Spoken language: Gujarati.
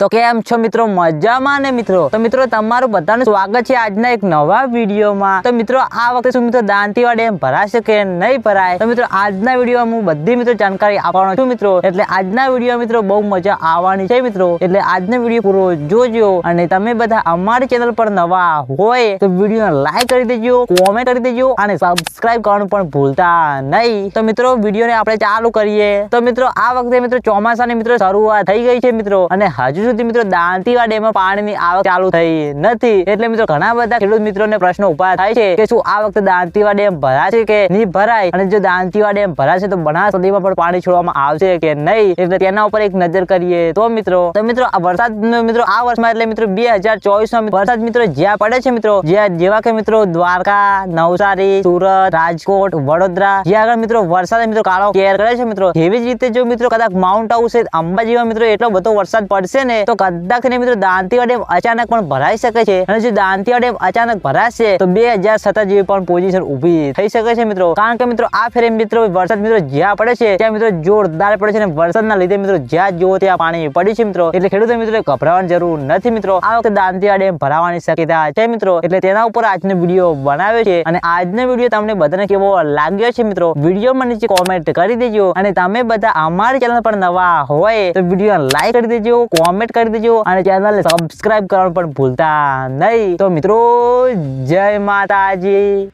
તો કેમ છો મિત્રો? મજામાં ને મિત્રો? તો મિત્રો, તમારું બધાનું સ્વાગત છે આજના એક નવા વિડીયોમાં. તો મિત્રો, આ વખતે શું મિત્રો દાંતીવા ડેમ ભરાશે કે નહીં ભરાય? તો મિત્રો, આજના વિડીયોમાં હું બધી મિત્રો જાણકારી આપવાનો છું મિત્રો. એટલે આજના વીડિયો મિત્રો, બહુ મજા આવવાની છે મિત્રો. એટલે આજનો વીડિયો પૂરો જોજો. અને તમે બધા અમારી ચેનલ પર નવા હોય, તો વીડિયો લાઈક કરી દેજો, કોમેન્ટ કરી દેજો, અને સબસ્ક્રાઇબ કરવાનું પણ ભૂલતા નહીં. તો મિત્રો, વિડીયોને આપણે ચાલુ કરીએ. તો મિત્રો, આ વખતે મિત્રો, ચોમાસાની મિત્રો, શરૂઆત થઈ ગઈ છે મિત્રો. અને હજુ સુધી મિત્રો દાંતીવા ડેમમાં પાણીની આવક ચાલુ થઈ નથી. એટલે મિત્રો ઘણા બધા ખેડૂત મિત્રોને પ્રશ્ન ઊભા થાય છે કે શું આ વખતે દાંતીવા ડેમ ભરાશે કે નહીં ભરાય? અને જો દાંતીવા ડેમ ભરાશે તો બનાસ નદીમાં પણ પાણી છોડવામાં આવશે કે નહીં? એટલે તેના ઉપર એક નજર કરીએ તો મિત્રો તો મિત્રો આ વરસાદ મિત્રો, આ વર્ષમાં એટલે મિત્રો બે હજાર ચોવીસમાં વરસાદ મિત્રો જ્યાં પડે છે મિત્રો, જ્યાં જેવા કે મિત્રો દ્વારકા, નવસારી, સુરત, રાજકોટ, વડોદરા, જ્યાં આગળ મિત્રો વરસાદ મિત્રો કાળો કેર કરે છે મિત્રો. એવી જ રીતે જો મિત્રો કદાચ માઉન્ટ આવું છે, અંબાજીમાં મિત્રો એટલો બધો વરસાદ પડશે ને તો કદાચ ને મિત્રો દાંતીવા ડેમ અચાનક પણ ભરાઈ શકે છે. અને જો દાંતીવા ડેમ અચાનક ભરાશે, તો બે હજાર સત્તર જેવી પણ પોઝિશન ઊભી થઈ શકે છે મિત્રો. કારણ કે મિત્રો, આ ફેરે મિત્રો વરસાદ મિત્રો જ્યાં પડે છે, ત્યાં મિત્રો જોરદાર પડે છે અને વરસાદના લીધે મિત્રો જ્યાં જુઓ ત્યાં પાણી પડ્યું છે મિત્રો. એટલે ખેડૂતો મિત્રો ગભરાવાની જરૂર નથી મિત્રો. આ વખતે દાંતીવા ડેમ ભરાવાની શક્યતા છે મિત્રો. એટલે તેના ઉપર આજનો વીડિયો બનાવ્યો છે. અને આજનો વીડિયો તમને બધાને કેવો લાગ્યો છે મિત્રો, વિડીયોમાં નીચે કોમેન્ટ કરી દેજો. અને તમે બધા અમારી ચેનલ પર નવા હોય, તો વીડિયો લાઈક કરી દેજો કોમેન્ટ કરી દેજો અને ચેનલને સબસ્ક્રાઇબ કરવાનું પણ ભૂલતા નહીં. તો મિત્રો જય માતાજી.